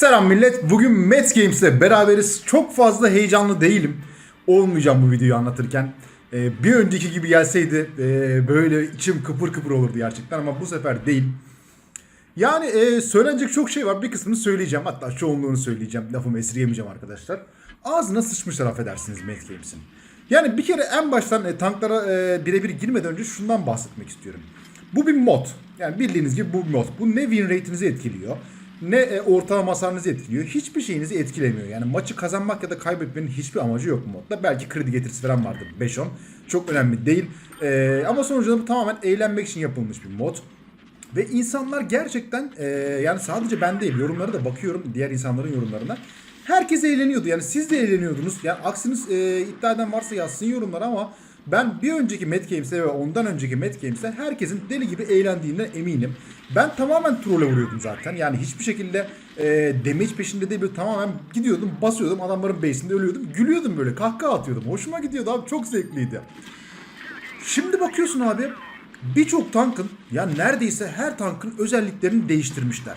Selam millet. Bugün Mets Games'le beraberiz. Çok fazla heyecanlı değilim. Olmayacağım bu videoyu anlatırken. Ee, bir önceki gibi gelseydi e, böyle içim kıpır kıpır olurdu gerçekten ama bu sefer değil. Yani e, söylenecek çok şey var. Bir kısmını söyleyeceğim. Hatta çoğunluğunu söyleyeceğim. Lafımı esirgemeyeceğim arkadaşlar. Ağzına sıçmışlar affedersiniz Mets Games'in. Yani bir kere en baştan e, tanklara e, birebir girmeden önce şundan bahsetmek istiyorum. Bu bir mod. Yani bildiğiniz gibi bu mod. Bu ne win rate'inizi etkiliyor ne e, ortalama hasarınızı etkiliyor. Hiçbir şeyinizi etkilemiyor. Yani maçı kazanmak ya da kaybetmenin hiçbir amacı yok bu modda. Belki kredi getirisi falan vardır 5-10. Çok önemli değil. E, ama sonucunda bu tamamen eğlenmek için yapılmış bir mod. Ve insanlar gerçekten e, yani sadece ben değil yorumlara da bakıyorum diğer insanların yorumlarına. Herkes eğleniyordu yani siz de eğleniyordunuz. Yani aksiniz e, iddia eden varsa yazsın yorumlara ama ben bir önceki Mad Games'te ve ondan önceki Mad Games'te herkesin deli gibi eğlendiğinden eminim. Ben tamamen troll'e vuruyordum zaten. Yani hiçbir şekilde e, damage peşinde değil böyle tamamen gidiyordum basıyordum adamların base'inde ölüyordum. Gülüyordum böyle kahkaha atıyordum. Hoşuma gidiyordu abi çok zevkliydi. Şimdi bakıyorsun abi birçok tankın yani neredeyse her tankın özelliklerini değiştirmişler.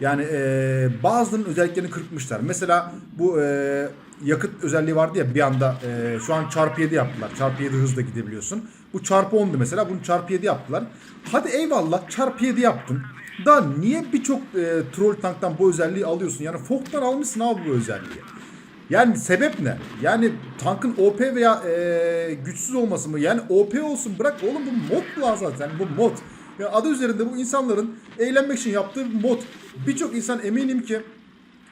Yani e, bazılarının özelliklerini kırpmışlar. Mesela bu e, yakıt özelliği vardı ya bir anda e, şu an çarpı 7 yaptılar. Çarpı 7 hızla gidebiliyorsun. Bu çarpı 10'du mesela bunu çarpı 7 yaptılar. Hadi eyvallah çarpı 7 yaptın. Da niye birçok e, troll tanktan bu özelliği alıyorsun? Yani Fog'dan almışsın abi bu özelliği. Yani sebep ne? Yani tankın OP veya e, güçsüz olması mı? Yani OP olsun bırak oğlum bu mod lan zaten bu mod. Ya adı üzerinde bu insanların eğlenmek için yaptığı mod. Birçok insan eminim ki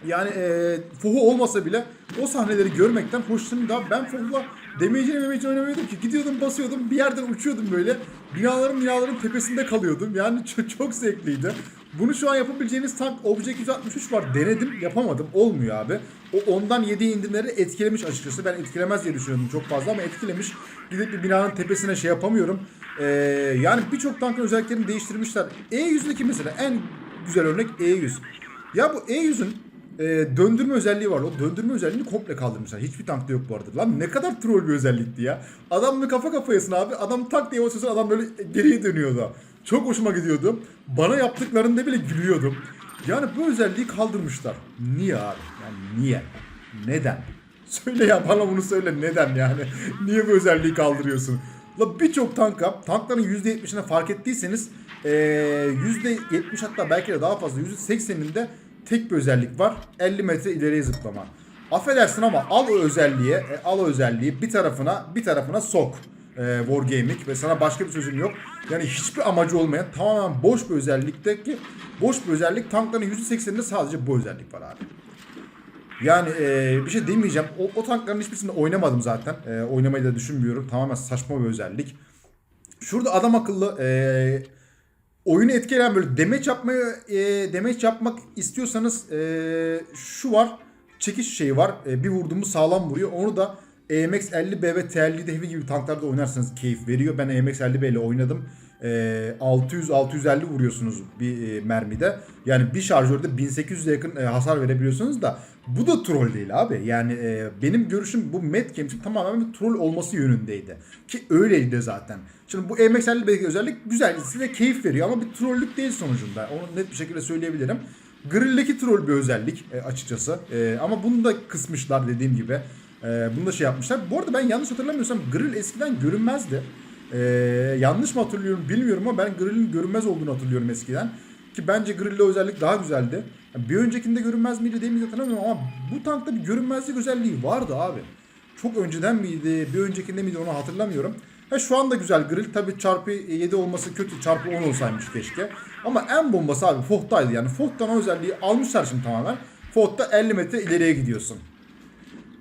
yani e, Fuhu olmasa bile o sahneleri görmekten hoşlanıyor. Ben Fuhu'la demeyeceğim memeyeceğim oynamıyordum ki. Gidiyordum basıyordum bir yerden uçuyordum böyle. Binaların binaların tepesinde kalıyordum. Yani çok, çok zevkliydi. Bunu şu an yapabileceğiniz tank Object 163 var. Denedim yapamadım. Olmuyor abi. O ondan yediği indirimleri etkilemiş açıkçası. Ben etkilemez diye düşünüyordum çok fazla ama etkilemiş. Gidip bir binanın tepesine şey yapamıyorum. Ee, yani birçok tankın özelliklerini değiştirmişler. E100'deki mesela en güzel örnek E100. Ya bu E100'ün e, döndürme özelliği var. O döndürme özelliğini komple kaldırmışlar. Hiçbir tankta yok bu arada. Lan ne kadar troll bir özellikti ya. Adamla kafa kafayasın abi. Adam tak diye basıyorsun adam böyle geriye dönüyordu. Çok hoşuma gidiyordu. Bana yaptıklarında bile gülüyordum. Yani bu özelliği kaldırmışlar. Niye abi? Yani niye? Neden? Söyle ya bana bunu söyle neden yani? Niye bu özelliği kaldırıyorsun? La birçok tanka, tankların %70'ine fark ettiyseniz ee, %70 hatta belki de daha fazla %80'inde tek bir özellik var. 50 metre ileriye zıplama. Affedersin ama al o özelliği, e, al o özelliği bir tarafına bir tarafına sok. E, Wargaming ve sana başka bir sözüm yok. Yani hiçbir amacı olmayan tamamen boş bir özellikteki boş bir özellik tankların %80'inde sadece bu özellik var abi. Yani e, bir şey demeyeceğim. O, o tankların hiçbirisinde oynamadım zaten. E, oynamayı da düşünmüyorum. Tamamen saçma bir özellik. Şurada adam akıllı e, oyunu etkileyen böyle demeç yapmayı e, demeç yapmak istiyorsanız e, şu var. Çekiş şeyi var. E, bir vurduğumu sağlam vuruyor. Onu da EMX 50B ve T50 Heavy gibi tanklarda oynarsanız keyif veriyor. Ben EMX 50B ile oynadım. E, 600-650 vuruyorsunuz bir e, mermide. Yani bir şarjörde 1800'e yakın e, hasar verebiliyorsunuz da bu da troll değil abi. Yani e, benim görüşüm bu Mad Games'in tamamen bir troll olması yönündeydi. Ki öyleydi zaten. Şimdi bu 50B özellik güzel size keyif veriyor ama bir trollük değil sonucunda. Onu net bir şekilde söyleyebilirim. Grill'deki troll bir özellik e, açıkçası. E, ama bunu da kısmışlar dediğim gibi. E, bunu da şey yapmışlar. Bu arada ben yanlış hatırlamıyorsam Grill eskiden görünmezdi. E, yanlış mı hatırlıyorum bilmiyorum ama ben Grill'in görünmez olduğunu hatırlıyorum eskiden. Ki bence Grill'le özellik daha güzeldi. Bir öncekinde görünmez miydi değil miydi hatırlamıyorum ama bu tankta bir görünmezlik özelliği vardı abi. Çok önceden miydi, bir öncekinde miydi onu hatırlamıyorum. Ha, şu anda güzel grill. Tabi çarpı 7 olması kötü. Çarpı 10 olsaymış keşke. Ama en bombası abi Foht'taydı yani. Foht'tan o özelliği almışlar şimdi tamamen. Foht'ta 50 metre ileriye gidiyorsun.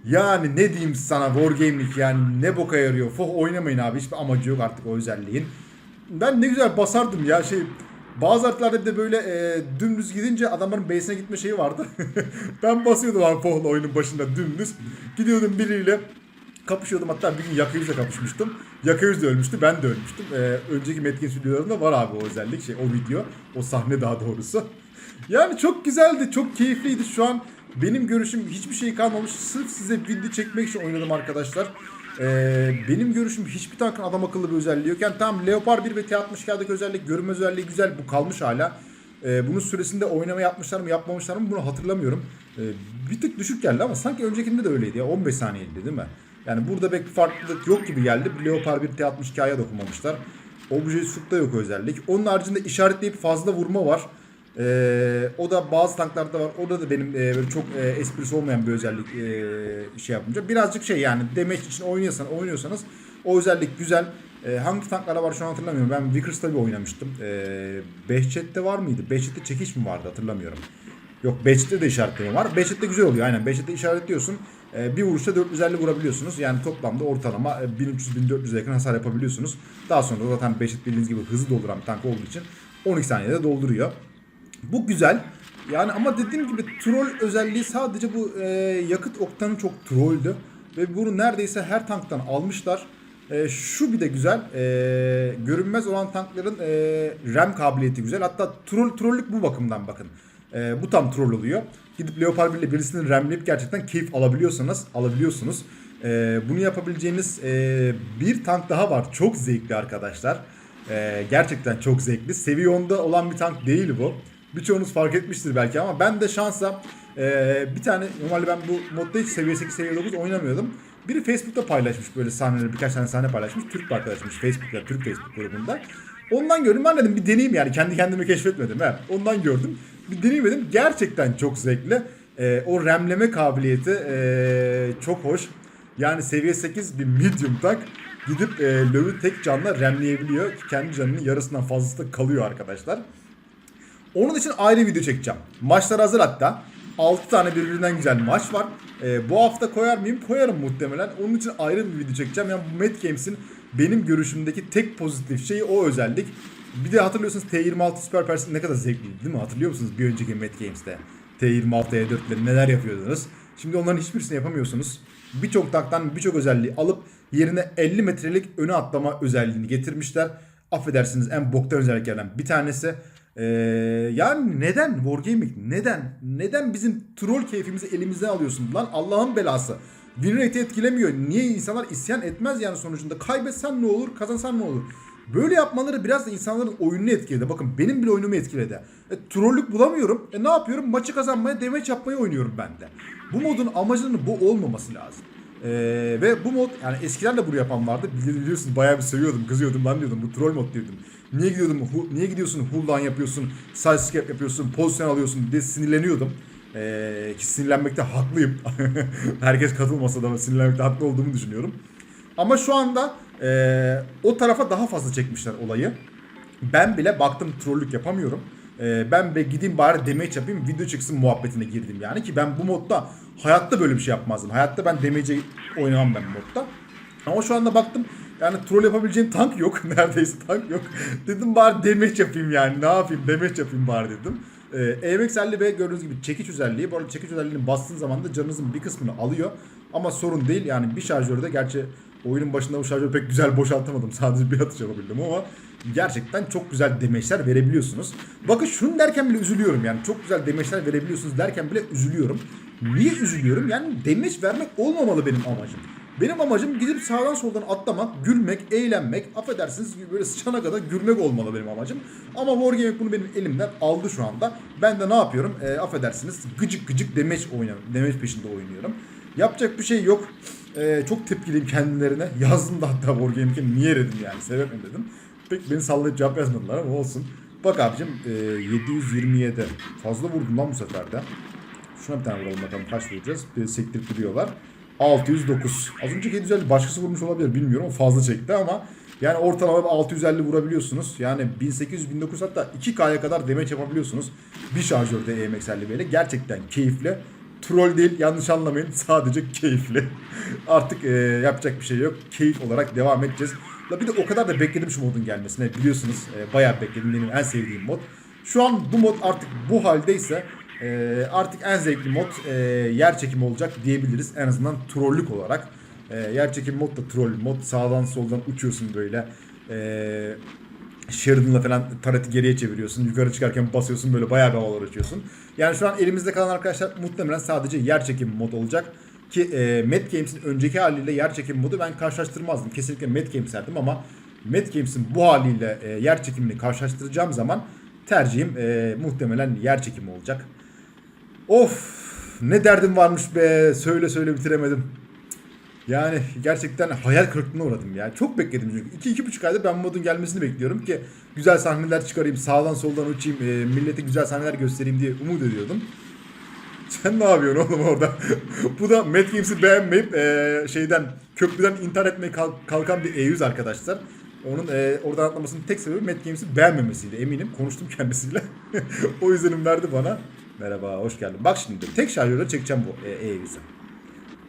Yani ne diyeyim sana Wargaming yani ne boka yarıyor. Foh oynamayın abi hiçbir amacı yok artık o özelliğin. Ben ne güzel basardım ya şey bazı haritlerde de böyle e, dümdüz gidince adamların base'ine gitme şeyi vardı. ben basıyordum abi Foh'la oyunun başında dümdüz. Gidiyordum biriyle kapışıyordum hatta bir gün Yakayüz'le kapışmıştım. Yakayüz de ölmüştü ben de ölmüştüm. Ee, önceki Metkin videolarında var abi o özellik şey o video o sahne daha doğrusu. Yani çok güzeldi çok keyifliydi şu an benim görüşüm hiçbir şey kalmamış sırf size video çekmek için oynadım arkadaşlar. Ee, benim görüşüm hiçbir tankın adam akıllı bir özelliği yok. Yani tamam Leopard 1 ve T-60'daki özellik görünmez özelliği güzel bu kalmış hala. E, bunun süresinde oynama yapmışlar mı yapmamışlar mı bunu hatırlamıyorum. E, bir tık düşük geldi ama sanki öncekinde de öyleydi ya 15 saniyeydi değil mi? Yani burada pek farklılık yok gibi geldi. Leopard 1 T62'ya dokunmamışlar. Obje şutta yok özellik. Onun haricinde işaretleyip fazla vurma var. Ee, o da bazı tanklarda var. O da benim e, böyle çok e, esprisi olmayan bir özellik e, şey yapınca. Birazcık şey yani damage için oynuyorsan, oynuyorsanız o özellik güzel. E, hangi tanklara var şu an hatırlamıyorum. Ben Vickers'ta bir oynamıştım. E, Behçet'te var mıydı? Behçet'te çekiş mi vardı hatırlamıyorum. Yok Behçet'te de işaretleme var. Behçet'te güzel oluyor aynen. Behçet'te işaretliyorsun. E, bir vuruşta 450 vurabiliyorsunuz. Yani toplamda ortalama e, 1300-1400'e yakın hasar yapabiliyorsunuz. Daha sonra zaten Behçet bildiğiniz gibi hızlı dolduran bir tank olduğu için 12 saniyede dolduruyor. Bu güzel. Yani ama dediğim gibi troll özelliği sadece bu e, yakıt oktanı çok trolldü. Ve bunu neredeyse her tanktan almışlar. E, şu bir de güzel. E, görünmez olan tankların e, RAM kabiliyeti güzel. Hatta troll trollük bu bakımdan bakın. E, bu tam troll oluyor. Gidip Leopard 1 ile birisini ramleyip gerçekten keyif alabiliyorsanız alabiliyorsunuz. E, bunu yapabileceğiniz e, bir tank daha var. Çok zevkli arkadaşlar. E, gerçekten çok zevkli. Seviye 10'da olan bir tank değil bu. Birçoğunuz fark etmiştir belki ama ben de şansa e, bir tane normalde ben bu modda hiç seviye 8 seviye 9 oynamıyordum. Biri Facebook'ta paylaşmış böyle sahneleri birkaç tane sahne paylaşmış. Türk bir arkadaşmış Facebook'ta Türk Facebook grubunda. Ondan gördüm ben dedim bir deneyeyim yani kendi kendime keşfetmedim. He. Ondan gördüm. Bir deneyeyim dedim. Gerçekten çok zevkli. E, o remleme kabiliyeti e, çok hoş. Yani seviye 8 bir medium tank gidip e, Löw'ü tek canla remleyebiliyor. ki Kendi canının yarısından fazlası da kalıyor arkadaşlar. Onun için ayrı video çekeceğim. Maçlar hazır hatta. 6 tane birbirinden güzel maç var. Ee, bu hafta koyar mıyım? Koyarım muhtemelen. Onun için ayrı bir video çekeceğim. Yani bu Mad Games'in benim görüşümdeki tek pozitif şeyi o özellik. Bir de hatırlıyorsunuz T26 Super Person ne kadar zevkliydi değil mi? Hatırlıyor musunuz bir önceki Mad Games'te? T26, E4'leri neler yapıyordunuz? Şimdi onların hiçbirisini yapamıyorsunuz. Birçok tanktan birçok özelliği alıp yerine 50 metrelik öne atlama özelliğini getirmişler. Affedersiniz en boktan özelliklerden bir tanesi. Ee, yani neden Wargaming neden neden bizim troll keyfimizi elimizden alıyorsun lan Allah'ın belası win etkilemiyor niye insanlar isyan etmez yani sonucunda kaybetsen ne olur kazansan ne olur böyle yapmaları biraz da insanların oyununu etkiledi bakın benim bile oyunumu etkiledi e, trollük bulamıyorum e ne yapıyorum maçı kazanmaya demeç yapmayı oynuyorum ben de bu modun amacının bu olmaması lazım ee, ve bu mod yani eskiden de bunu yapan vardı. Bili- Biliyorsun bayağı bir seviyordum, kızıyordum lan diyordum. Bu troll mod diyordum. Niye gidiyordum? Hu, niye gidiyorsun? Hull'dan yapıyorsun, sidescape yapıyorsun, pozisyon alıyorsun diye sinirleniyordum. Ee, ki sinirlenmekte haklıyım. Herkes katılmasa da sinirlenmekte haklı olduğumu düşünüyorum. Ama şu anda ee, o tarafa daha fazla çekmişler olayı. Ben bile baktım trollük yapamıyorum. Ee, ben be gideyim bari damage yapayım video çıksın muhabbetine girdim yani ki ben bu modda hayatta böyle bir şey yapmazdım. Hayatta ben damage'e oynamam ben modda. Ama şu anda baktım yani troll yapabileceğim tank yok. Neredeyse tank yok. dedim bari damage yapayım yani ne yapayım damage yapayım bari dedim. Ee, EMX 50B gördüğünüz gibi çekiç özelliği. Bu arada çekiç özelliğini bastığın zaman da canınızın bir kısmını alıyor. Ama sorun değil yani bir şarjörde gerçi oyunun başında bu şarjörü pek güzel boşaltamadım. Sadece bir atış yapabildim ama gerçekten çok güzel demeçler verebiliyorsunuz. Bakın şunu derken bile üzülüyorum yani. Çok güzel demeçler verebiliyorsunuz derken bile üzülüyorum. Niye üzülüyorum? Yani demeç vermek olmamalı benim amacım. Benim amacım gidip sağdan soldan atlamak, gülmek, eğlenmek, affedersiniz böyle sıçana kadar gülmek olmalı benim amacım. Ama Wargaming bunu benim elimden aldı şu anda. Ben de ne yapıyorum? E, affedersiniz gıcık gıcık demeç oynuyorum. Demeç peşinde oynuyorum. Yapacak bir şey yok. E, çok tepkiliyim kendilerine. Yazdım da hatta Wargaming'e niye dedim yani sebep mi dedim. Pek beni sallayıp cevap yazmadılar ama olsun. Bak abicim e, 727. Fazla vurdum lan bu sefer de. Şuna bir tane vuralım bakalım kaç vuracağız. Bir sektirip duruyorlar. 609. Az önceki 750 başkası vurmuş olabilir bilmiyorum. Fazla çekti ama yani ortalama 650 vurabiliyorsunuz. Yani 1800 1900 hatta 2K'ya kadar demeç yapabiliyorsunuz. Bir şarjörde EMX 50 ile gerçekten keyifli. Troll değil yanlış anlamayın sadece keyifli. Artık e, yapacak bir şey yok. Keyif olarak devam edeceğiz. La bir de o kadar da bekledim şu modun gelmesine. Biliyorsunuz e, bayağı bekledim. Benim en sevdiğim mod. Şu an bu mod artık bu haldeyse e, artık en zevkli mod e, yer çekimi olacak diyebiliriz. En azından trollük olarak. E, yer çekimi mod da troll mod. Sağdan soldan uçuyorsun böyle. E, Sheridan'la falan tareti geriye çeviriyorsun. Yukarı çıkarken basıyorsun böyle bayağı bir havalar açıyorsun. Yani şu an elimizde kalan arkadaşlar muhtemelen sadece yer çekimi mod olacak. Ki e, Mad Games'in önceki haliyle yer çekimi modu ben karşılaştırmazdım. Kesinlikle Mad Games derdim ama Mad Games'in bu haliyle e, yer çekimini karşılaştıracağım zaman tercihim e, muhtemelen yer çekimi olacak. Of ne derdim varmış be söyle söyle bitiremedim. Yani gerçekten hayal kırıklığına uğradım ya. Çok bekledim çünkü. 2-2,5 ayda ben bu modun gelmesini bekliyorum ki güzel sahneler çıkarayım, sağdan soldan uçayım, e, millete güzel sahneler göstereyim diye umut ediyordum. Sen ne yapıyorsun oğlum orada? bu da Mad Games'i beğenmeyip e, şeyden köprüden intihar etmeye kalk- kalkan bir E100 arkadaşlar. Onun e, oradan atlamasının tek sebebi Mad Games'i beğenmemesiydi eminim. Konuştum kendisiyle. o izlenim verdi bana. Merhaba, hoş geldin. Bak şimdi tek şarjörle çekeceğim bu e, E100'ü.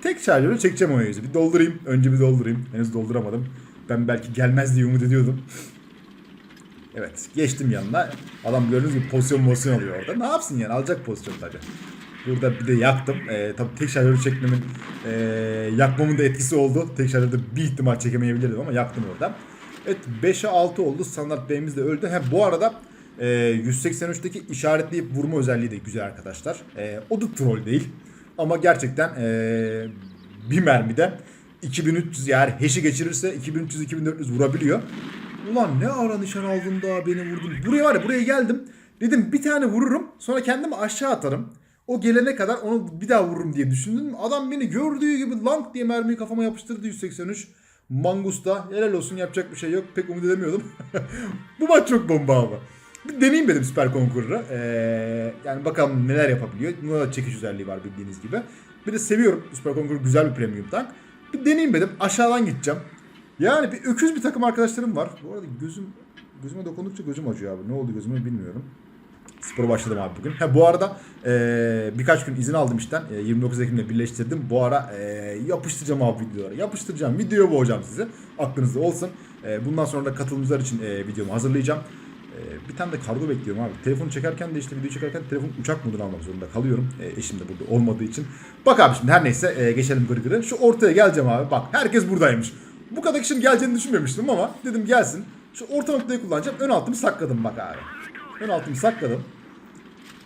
Tek şarjörle çekeceğim o E100'ü. Bir doldurayım. Önce bir doldurayım. Henüz dolduramadım. Ben belki gelmez diye umut ediyordum. Evet geçtim yanına. Adam gördüğünüz gibi pozisyon pozisyon alıyor orada. Ne yapsın yani alacak pozisyon tabi. Burada bir de yaktım. Ee, tabii tek şarjörü çekmemin ee, yakmamın da etkisi oldu. Tek şarjörde bir ihtimal çekemeyebilirdim ama yaktım orada. Evet 5'e 6 oldu. Standart B'miz de öldü. He, bu arada ee, 183'teki işaretleyip vurma özelliği de güzel arkadaşlar. Ee, o da troll değil. Ama gerçekten ee, bir mermide 2300 eğer hash'i geçirirse 2300-2400 vurabiliyor. Ulan ne ara nişan aldın da beni vurdun. Buraya var ya buraya geldim. Dedim bir tane vururum sonra kendimi aşağı atarım. O gelene kadar onu bir daha vururum diye düşündüm. Adam beni gördüğü gibi lank diye mermiyi kafama yapıştırdı 183. Mangusta helal olsun yapacak bir şey yok. Pek umut edemiyordum. Bu maç çok bomba ama. Bir deneyeyim dedim Süper Conqueror'ı. Ee, yani bakalım neler yapabiliyor. Bunda da çekiş özelliği var bildiğiniz gibi. Bir de seviyorum Süper Conqueror güzel bir premium tank. Bir deneyeyim dedim. Aşağıdan gideceğim. Yani bir öküz bir takım arkadaşlarım var. Bu arada gözüm gözüme dokundukça gözüm acıyor abi. Ne oldu gözüme bilmiyorum. Spora başladım abi bugün. Ha bu arada eee, birkaç gün izin aldım işten. Eee, 29 Ekim'le birleştirdim. Bu ara eee, yapıştıracağım abi videoları. Yapıştıracağım. Videoya boğacağım sizi. Aklınızda olsun. Eee, bundan sonra da katılımcılar için eee, videomu hazırlayacağım. Eee, bir tane de kargo bekliyorum abi. Telefonu çekerken de işte video çekerken telefon uçak modunu almak zorunda kalıyorum. Eee, eşim de burada olmadığı için. Bak abi şimdi her neyse eee, geçelim gırgırı. Şu ortaya geleceğim abi. Bak herkes buradaymış. Bu kadar kişinin geleceğini düşünmemiştim ama dedim gelsin. Şu orta noktayı kullanacağım. Ön altımı sakladım bak abi. Ön altımı sakladım.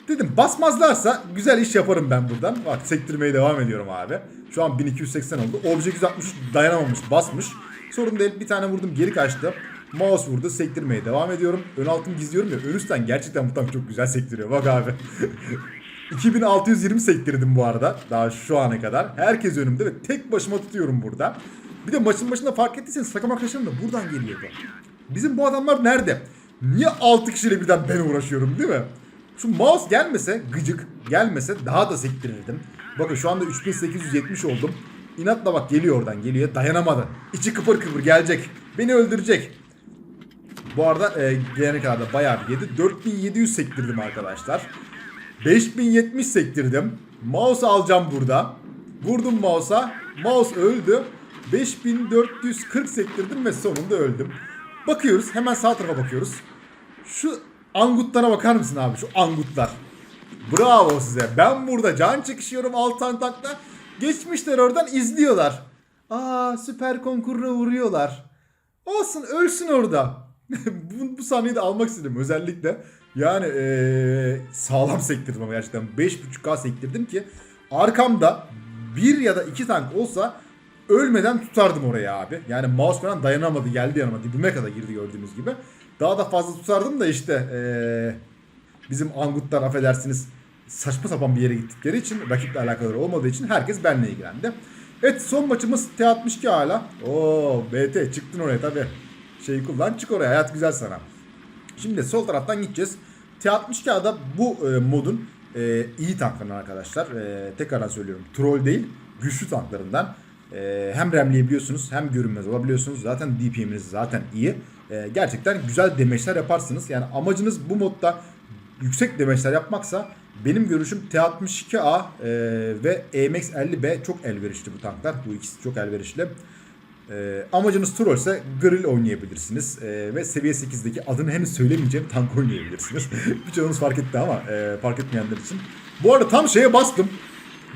Dedim basmazlarsa güzel iş yaparım ben buradan. Bak sektirmeye devam ediyorum abi. Şu an 1280 oldu. Obje 160 dayanamamış basmış. Sorun değil bir tane vurdum geri kaçtı. Mouse vurdu sektirmeye devam ediyorum. Ön altımı gizliyorum ya ön üstten gerçekten bu tank çok güzel sektiriyor bak abi. 2620 sektirdim bu arada daha şu ana kadar. Herkes önümde ve tek başıma tutuyorum burada. Bir de maçın başında fark ettiyseniz takım arkadaşlarım da buradan geliyordu. Bizim bu adamlar nerede? Niye 6 kişiyle birden ben uğraşıyorum değil mi? Şu mouse gelmese gıcık gelmese daha da sektirirdim. Bakın şu anda 3870 oldum. İnatla bak geliyor oradan geliyor dayanamadı. İçi kıpır kıpır gelecek. Beni öldürecek. Bu arada e, gelene kadar da bayağı bir yedi. 4700 sektirdim arkadaşlar. 5070 sektirdim. Mouse alacağım burada. Vurdum mouse'a. Mouse öldü. 5440 sektirdim ve sonunda öldüm. Bakıyoruz. Hemen sağ tarafa bakıyoruz. Şu angutlara bakar mısın abi? Şu angutlar. Bravo size. Ben burada can çekişiyorum alttan tankla. Geçmişler oradan izliyorlar. Aa süper konkurra vuruyorlar. Olsun ölsün orada. bu, bu sahneyi de almak istedim özellikle. Yani eee, sağlam sektirdim ama gerçekten 5.5K sektirdim ki arkamda bir ya da iki tank olsa ölmeden tutardım oraya abi. Yani mouse falan dayanamadı geldi yanıma dibime kadar girdi gördüğünüz gibi. Daha da fazla tutardım da işte eee, bizim angutlar affedersiniz saçma sapan bir yere gittikleri için rakiple alakaları olmadığı için herkes benimle ilgilendi. Evet son maçımız T62 hala. Oo BT çıktın oraya tabi. Şeyi kullan çık oraya hayat güzel sana. Şimdi sol taraftan gideceğiz. T62'da bu e, modun e, iyi tanklarından arkadaşlar. E, tekrardan söylüyorum. Troll değil, güçlü tanklarından. E, hem remleyebiliyorsunuz hem görünmez olabiliyorsunuz. Zaten DPM'iniz zaten iyi. E, gerçekten güzel demeçler yaparsınız. Yani amacınız bu modda yüksek demeçler yapmaksa benim görüşüm T62A e, ve EMX 50B çok elverişli bu tanklar. Bu ikisi çok elverişli. E, amacınız troll ise grill oynayabilirsiniz. E, ve seviye 8'deki adını henüz söylemeyeceğim tank oynayabilirsiniz. Birçoğunuz fark etti ama e, fark etmeyenler için. Bu arada tam şeye bastım.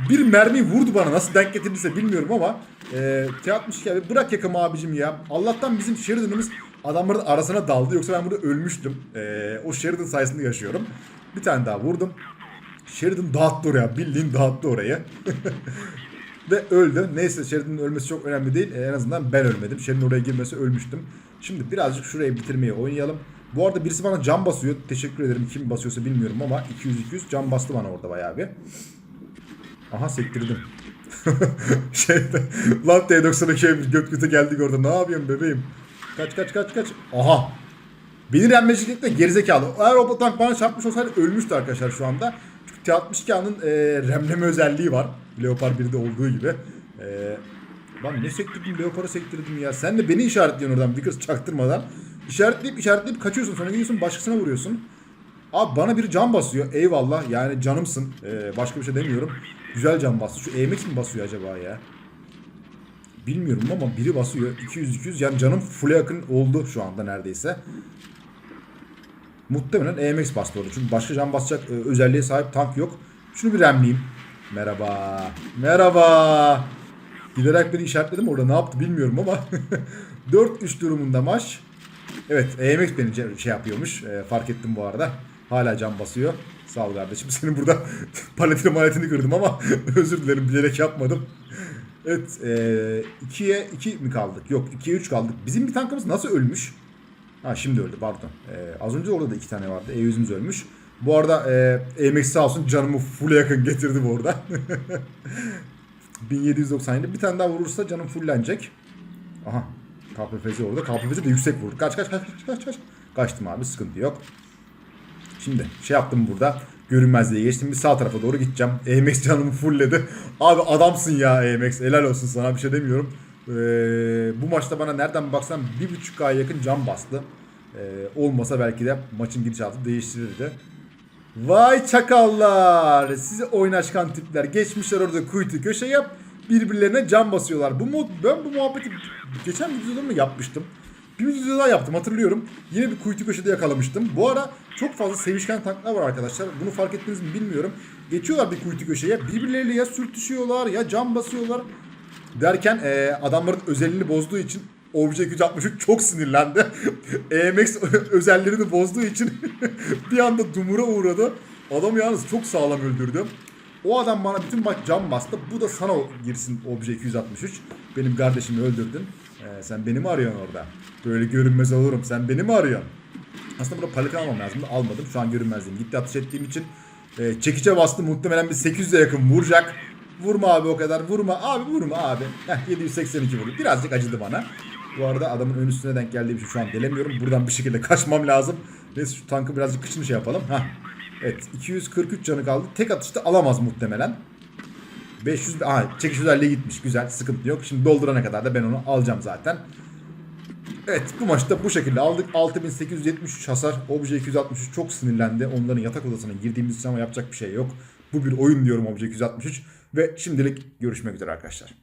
Bir mermi vurdu bana nasıl denk getirdiyse bilmiyorum ama e, T62 abi bırak yakamı abicim ya. Allah'tan bizim Sheridan'ımız adamların arasına daldı yoksa ben burada ölmüştüm. E, o Sheridan sayesinde yaşıyorum. Bir tane daha vurdum. Sheridan dağıttı oraya. Bildiğin dağıttı orayı. Ve öldü. Neyse Sheridan'ın ölmesi çok önemli değil. Ee, en azından ben ölmedim. Sheridan oraya girmesi ölmüştüm. Şimdi birazcık şurayı bitirmeye oynayalım. Bu arada birisi bana cam basıyor. Teşekkür ederim. Kim basıyorsa bilmiyorum ama 200-200 cam bastı bana orada bayağı bir. Aha sektirdim. Şeyde lan T92 gökyüzü geldik orada. Ne yapıyorsun bebeğim? Kaç kaç kaç kaç. Aha. Beni renmecilikle gerizekalı. Eğer o tank bana çarpmış olsaydı ölmüştü arkadaşlar şu anda. Çünkü T-62'nın e, remleme özelliği var. Leopard 1'de olduğu gibi. E, lan ne sektirdim Leopard'ı sektirdim ya. Sen de beni işaretliyorsun oradan bir kız çaktırmadan. İşaretleyip işaretleyip kaçıyorsun sonra gidiyorsun başkasına vuruyorsun. Abi bana biri can basıyor. Eyvallah yani canımsın. E, başka bir şey demiyorum. Güzel can bastı. Şu EMX mi basıyor acaba ya? Bilmiyorum ama biri basıyor. 200-200 yani canım full'e yakın oldu şu anda neredeyse. Muhtemelen EMX bastı orada. Çünkü başka can basacak e, özelliğe sahip tank yok. Şunu bir remleyeyim. Merhaba. Merhaba. Giderek beni işaretledim orada ne yaptı bilmiyorum ama. 4-3 durumunda maç. Evet EMX beni şey yapıyormuş. E, fark ettim bu arada. Hala can basıyor. Sağ ol kardeşim. Senin burada paletini maletini kırdım ama özür dilerim bilerek yapmadım. Evet 2'ye 2 mi kaldık? Yok 2'ye 3 kaldık. Bizim bir tankımız nasıl ölmüş? Ha şimdi öldü pardon. Ee, az önce orada da iki tane vardı. E100'ümüz ölmüş. Bu arada e, EMX sağ olsun canımı full yakın getirdi bu arada. 1797. Bir tane daha vurursa canım fullenecek. Aha. KPFZ orada. KPFZ de yüksek vurdu. Kaç kaç kaç kaç kaç kaç. Kaçtım abi sıkıntı yok. Şimdi şey yaptım burada. Görünmezliğe geçtim. Bir sağ tarafa doğru gideceğim. EMX canımı fullledi. Abi adamsın ya EMX. Helal olsun sana bir şey demiyorum. Ee, bu maçta bana nereden baksan bir buçuk ay yakın can bastı. Ee, olmasa belki de maçın gidişatı değiştirirdi. Vay çakallar. Sizi oynaşkan tipler. Geçmişler orada kuytu köşe yap. Birbirlerine can basıyorlar. Bu mod, ben bu muhabbeti geçen videoda mı yapmıştım? Bir videoda daha yaptım hatırlıyorum. Yine bir kuytu köşede yakalamıştım. Bu ara çok fazla sevişken tanklar var arkadaşlar. Bunu fark ettiniz mi bilmiyorum. Geçiyorlar bir kuytu köşeye. Birbirleriyle ya sürtüşüyorlar ya can basıyorlar. Derken e, adamların özelliğini bozduğu için Obje 263 çok sinirlendi. EMX özelliğini bozduğu için bir anda dumura uğradı. Adam yalnız çok sağlam öldürdü. O adam bana bütün maç can bastı. Bu da sana girsin Obje 263. Benim kardeşimi öldürdün. Ee, sen beni mi arıyorsun orada? Böyle görünmez olurum. Sen beni mi arıyorsun? Aslında burada paleti almam lazım. Almadım. Şu an görünmezliğim. Gitti atış ettiğim için e, çekice bastı. Muhtemelen bir 800'e yakın vuracak. Vurma abi o kadar. Vurma. Abi vurma abi. Heh, 782 vurdu. Birazcık acıdı bana. Bu arada adamın ön üstüne denk geldiğim için şu an delemiyorum. Buradan bir şekilde kaçmam lazım. Neyse şu tankı birazcık kıçını şey yapalım. Heh. Evet 243 canı kaldı. Tek atışta alamaz muhtemelen. 500 aha çekiş özelliği gitmiş. Güzel sıkıntı yok. Şimdi doldurana kadar da ben onu alacağım zaten. Evet bu maçta bu şekilde aldık. 6873 hasar. Obje 263 çok sinirlendi. Onların yatak odasına girdiğimiz için ama yapacak bir şey yok. Bu bir oyun diyorum Obje 263. Ve şimdilik görüşmek üzere arkadaşlar.